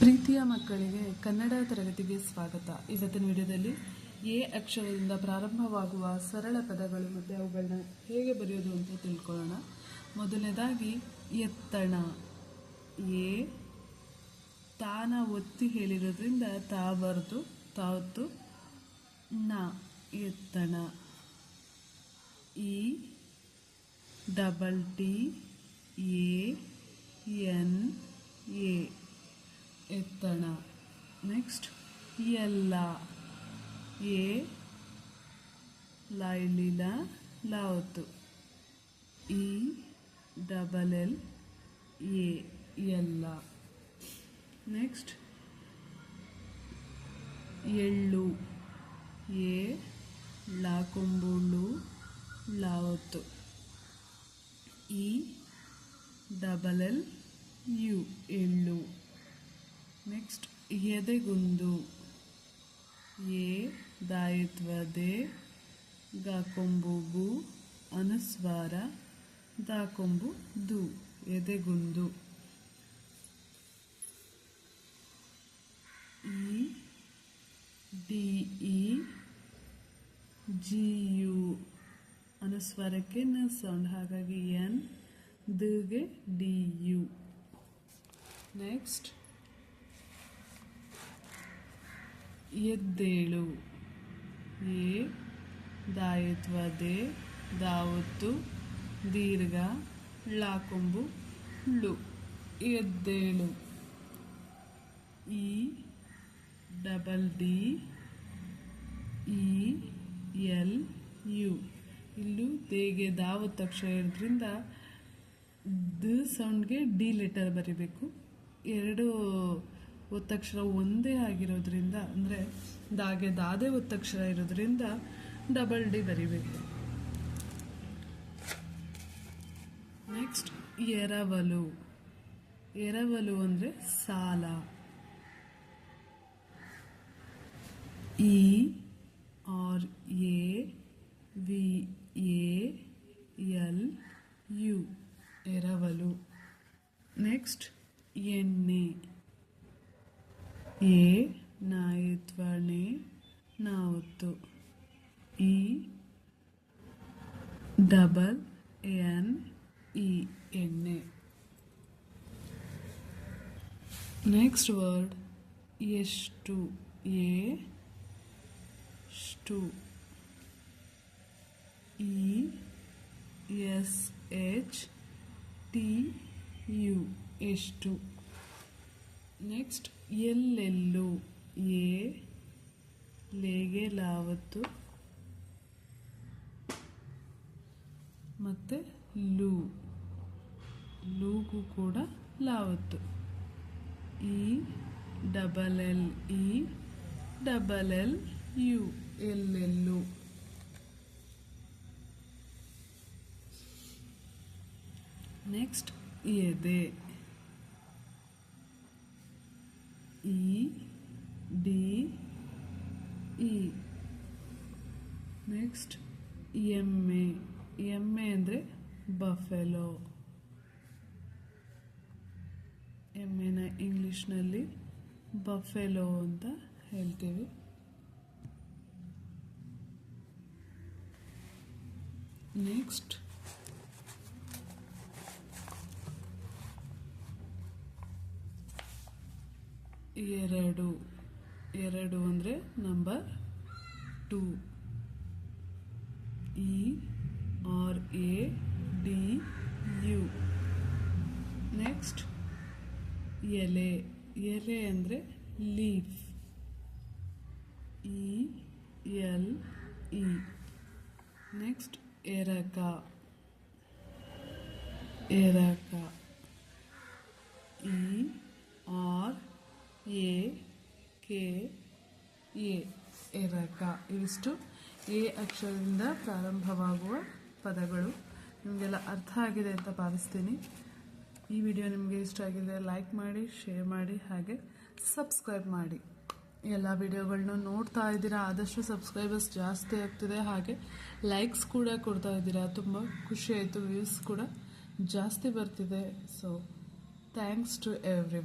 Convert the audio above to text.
ಪ್ರೀತಿಯ ಮಕ್ಕಳಿಗೆ ಕನ್ನಡ ತರಗತಿಗೆ ಸ್ವಾಗತ. ಇವತ್ತಿನ ವಿಡಿಯೋದಲ್ಲಿ ಎ ಅಕ್ಷರದಿಂದ ಪ್ರಾರಂಭವಾಗುವ ಸರಳ ಪದಗಳು ಮತ್ತು ಅವುಗಳನ್ನ ಹೇಗೆ ಬರೆಯೋದು ಅಂತ ತಿಳ್ಕೊಳ್ಳೋಣ. ಮೊದಲನೇದಾಗಿ ಎತ್ತಣ. ಎ ತಾನ ಒತ್ತಿ ಹೇಳಿರೋದ್ರಿಂದ ತಾ ಬರೆದು ತಾವತ್ತು ನ ಎತ್ತಣ. E double T A N A. ಎತ್ತಣ. Next ಎಲ್ಲ. ಎ ಲೈಲಿಲ ಲಾವತ್ತು. ಇ, ಡಬಲ್ ಎಲ್, ಎ, ಎಲ್ಲ. ನೆಕ್ಸ್ಟ್ ಎಳ್ಳು. ಎ ಲಾಕೊಂಬುಳ್ಳು ಲಾವತ್ತು. ಇ, ಡಬಲ್ ಎಲ್, ಯು, ಎಳ್ಳು. ನೆಕ್ಸ್ಟ್ ಎದೆಗುಂದು. ಎ, ದಾಯಿತ್ವದೆ. ಗಾಕೊಂಬುಗು ಅನುಸ್ವಾರ. ದಾಕೊಂಬು ದು. ಎದೆಗುಂದು. E, D, E, G, U. ಅನುಸ್ವಾರಕ್ಕೆ ನ ಸೌಂಡ್. ಹಾಗಾಗಿ ಎನ್ ದುಗೆ ಡಿ, ಯು. ನೆಕ್ಸ್ಟ್ ಎದ್ದೇಳು. ಎ ದಾಯಿತ್ವದೆ, ದಾವತ್ತು, ದೀರ್ಘ ಳಾಕೊಂಬು ಳು. ಎದ್ದೇಳು. E double D, E, L, U. ಇಲ್ಲೂ ದೇಗೆ ದಾವತ್ ಅಕ್ಷರ ಇರೋದ್ರಿಂದ ದ ಸೌಂಡ್ಗೆ ಡಿ ಲೆಟರ್ ಬರೀಬೇಕು. ಎರಡು ಒತ್ತಕ್ಷರ ಒಂದೇ ಆಗಿರೋದ್ರಿಂದ, ಅಂದರೆ ದಾಗೆ ದಾದೆ ಒತ್ತಕ್ಷರ ಇರೋದ್ರಿಂದ ಡಬಲ್ ಡಿ ಬರಿಬೇಕು. ನೆಕ್ಸ್ಟ್ ಎರವಲು. ಎರವಲು ಅಂದರೆ ಸಾಲ. E R A V A L U ಎರವಲು ನೆಕ್ಸ್ಟ್ ಎಣ್ಣೆ ಎ ನಾಯಿತ್ವಣೆ ನಾವತ್ತು ಇ ಡಬಲ್ ಎನ್ ಇ ಎಣ್ಣೆ ನೆಕ್ಸ್ಟ್ ವರ್ಡ್ ಎಷ್ಟು ಎ ಷ್ಟು E S H T U ಎಷ್ಟು ನೆಕ್ಸ್ಟ್ ಎಲ್ಲೆಲ್ಲು ಎ, ಲೇಗೆ ಲಾವತ್ತು, ಮತ್ತು ಲೂ, ಲೂಗೂ ಕೂಡ ಲಾವತ್ತು. E, double L, E, double L, U, ಎಲ್ಲೆಲ್ಲು. Next ಎದೆ. ಇ ಡಿ ಇ ನೆಕ್ಸ್ಟ್ ಎಮ್ಮೆ ಎಮ್ಮೆ ಅಂದರೆ ಬಫೆಲೋ ಎಮ್ಮೆನ ಇಂಗ್ಲೀಷ್ನಲ್ಲಿ ಬಫೆಲೋ ಅಂತ ಹೇಳ್ತೀವಿ. ನೆಕ್ಸ್ಟ್ ಎರಡು ಎರಡು ಅಂದರೆ number two E R A D U next ಎಲೆ. ಎಲೆ ಅಂದರೆ leaf E L E next ಎರಕ. ಎರಕ. E R A, K, A ಎರಕ ಇವಿಷ್ಟು ಎ ಅಕ್ಷರದಿಂದ ಪ್ರಾರಂಭವಾಗುವ ಪದಗಳು. ನಿಮಗೆಲ್ಲ ಅರ್ಥ ಆಗಿದೆ ಅಂತ ಭಾವಿಸ್ತೀನಿ. ಈ ವಿಡಿಯೋ ನಿಮಗೆ ಇಷ್ಟ ಆಗಿದೆ ಲೈಕ್ ಮಾಡಿ, ಶೇರ್ ಮಾಡಿ, ಹಾಗೆ ಸಬ್ಸ್ಕ್ರೈಬ್ ಮಾಡಿ. ಎಲ್ಲ ವಿಡಿಯೋಗಳನ್ನೂ ನೋಡ್ತಾ ಇದ್ದೀರಾ, ಆದಷ್ಟು ಸಬ್ಸ್ಕ್ರೈಬರ್ಸ್ ಜಾಸ್ತಿ ಆಗ್ತಿದೆ. ಹಾಗೆ ಲೈಕ್ಸ್ ಕೂಡ ಕೊಡ್ತಾ ಇದ್ದೀರಾ. ತುಂಬ ಖುಷಿ ಆಯಿತು, ವ್ಯೂಸ್ ಕೂಡ ಜಾಸ್ತಿ ಬರ್ತಿದೆ. So thanks to every